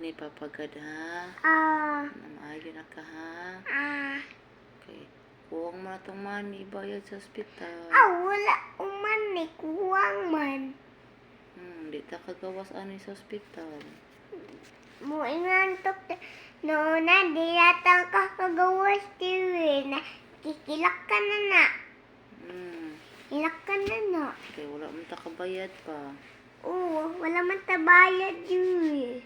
ni papagad ha. Ah, Na maayo na ka ha. ah. Okay. Huwag mo na itong money bayad sa ospital. Ah, wala uman ni kuwang man. Hmm, di ta kagawas ani sa ospital. Mo inantok no na di yata ka kagawas tiwi na kikilak ka na na. Hmm. Ilak ka na na. Okay, wala mo ta kabayad pa. Oo, wala man tabayad yun.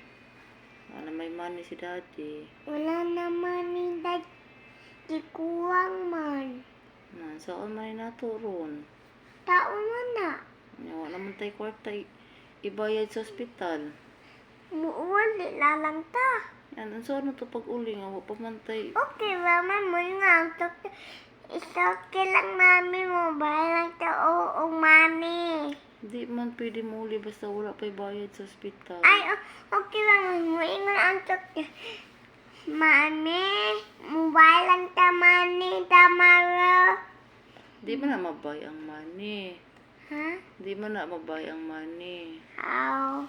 Wala may money si daddy. Wala naman ni dad. Di kuwang man. Na, saan man naturon? Tao man na. Wala man tayo kwarta ibayad sa ospital. Muuwali na lang ta. Yan, ang saan na to pag uli nga, wala pa man tayo. Okay, mama mo nga. Isa okay lang mami mo. Bahay lang ta oo, mami. Di man pwede mo uli basta wala pa bayad sa ospital. Ay, okay lang. Moingon ang tok. Mami, mobile lang ta mani, tamaro. Di man na mabay ang money. Ha? Di man na mabay ang money. Aw.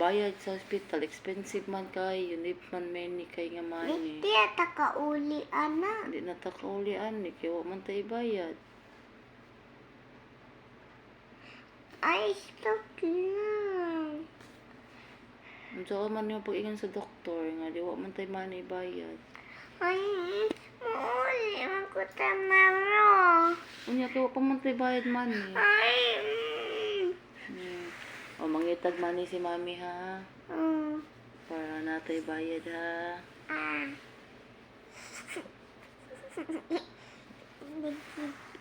Bayad sa hospital, expensive man kay, unip man many kay nga money. Di ata ka uli, ana. Hindi na ta kaulian ni, kaya wa man tayo bayad. Ay, stop lang. Ang saan man yung pag-ingan sa doktor, nga di wa man tayo money bayad. Ay, mauli man ko tamaro. Unya, kaya wa pa man tayo bayad money. Ay, mm. Hmm. O, mangitag money si mami ha. Mm. Para na tayo bayad ha. Ah.